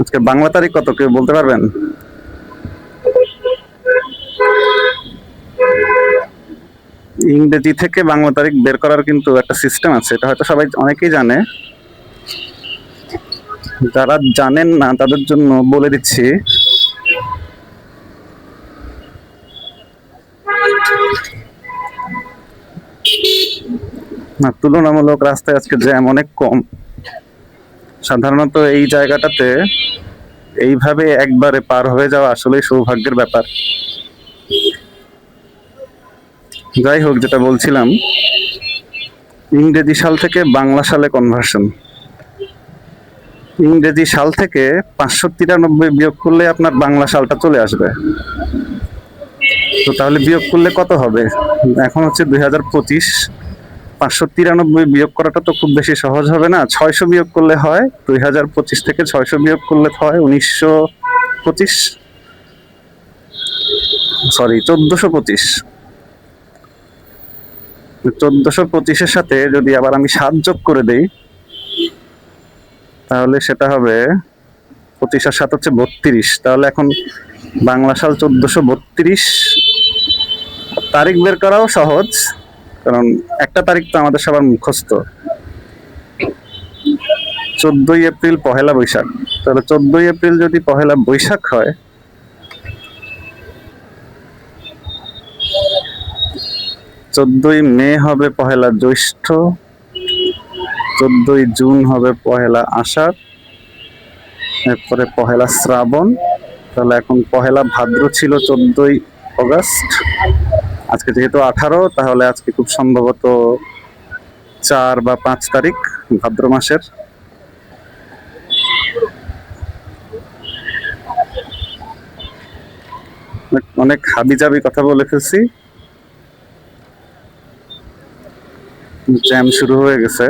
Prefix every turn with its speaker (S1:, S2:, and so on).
S1: আজকে বাংলা তারিখ কত? কেউ বলতে পারবেন? ইংরেজি থেকে বাংলা তারিখ বের করার কিন্তু একটা সিস্টেম আছে। এটা হয়তো সবাই অনেকেই জানে। যারা জানেন না, তাদের জন্য বলে দিচ্ছি। তুলনামূলক রাস্তায় আজকে জ্যাম অনেক কম। সাধারণত এই জায়গাটাতে এইভাবে একবারে পার হয়ে যাওয়া আসলে সৌভাগ্যের ব্যাপার। যাই হোক, যেটা বলছিলাম, ইংরেজি সাল থেকে বাংলা সালে কনভার্সন ইংরেজি সাল থেকে পাঁচশো তিরানব্বই বিয়োগ করলে আপনার বাংলা সালটা চলে আসবে। তো তাহলে বিয়োগ করলে কত হবে? এখন হচ্ছে দুই হাজার পঁচিশ। পাঁচশো তিরানব্বই বিয়োগ করাটা তো খুব বেশি সহজ হবে না। ছয়শো বিয়োগ করলে হয়, দুই হাজার পঁচিশ থেকে ছয়শো বিয়োগ করলে হয় উনিশশো পঁচিশ। সরি চোদ্দশো পঁচিশ। চোদ্দশো পঁচিশের সাথে যদি আবার আমি সাত যোগ করে দেই, তাহলে সেটা হবে পঁচিশ আর সাত হচ্ছে বত্রিশ। তাহলে এখন বাংলা সাল চোদ্দশো বত্রিশ। তারিখ বের করাও সহজ। কারণ একটা তারিখ তো আমাদের সবার মুখস্থ। চোদ্দই এপ্রিল পহেলা বৈশাখ। তাহলে চোদ্দই এপ্রিল যদি পহেলা বৈশাখ হয়, চোদ্দই মে হবে পহেলা জ্যৈষ্ঠ, চোদ্দই জুন হবে পহেলা আষাঢ়, এরপরে পহেলা শ্রাবণ, তাহলে এখন পহেলা ভাদ্র ছিল চোদ্দই অগস্ট। আজকে যেহেতু আঠারো, তাহলে আজকে খুব সম্ভবত চার বা পাঁচ তারিখ, ভাদ্র মাসের। অনেক- অনেক হাবিজাবি কথা বলে ফেলছি। জ্যাম শুরু হয়ে গেছে।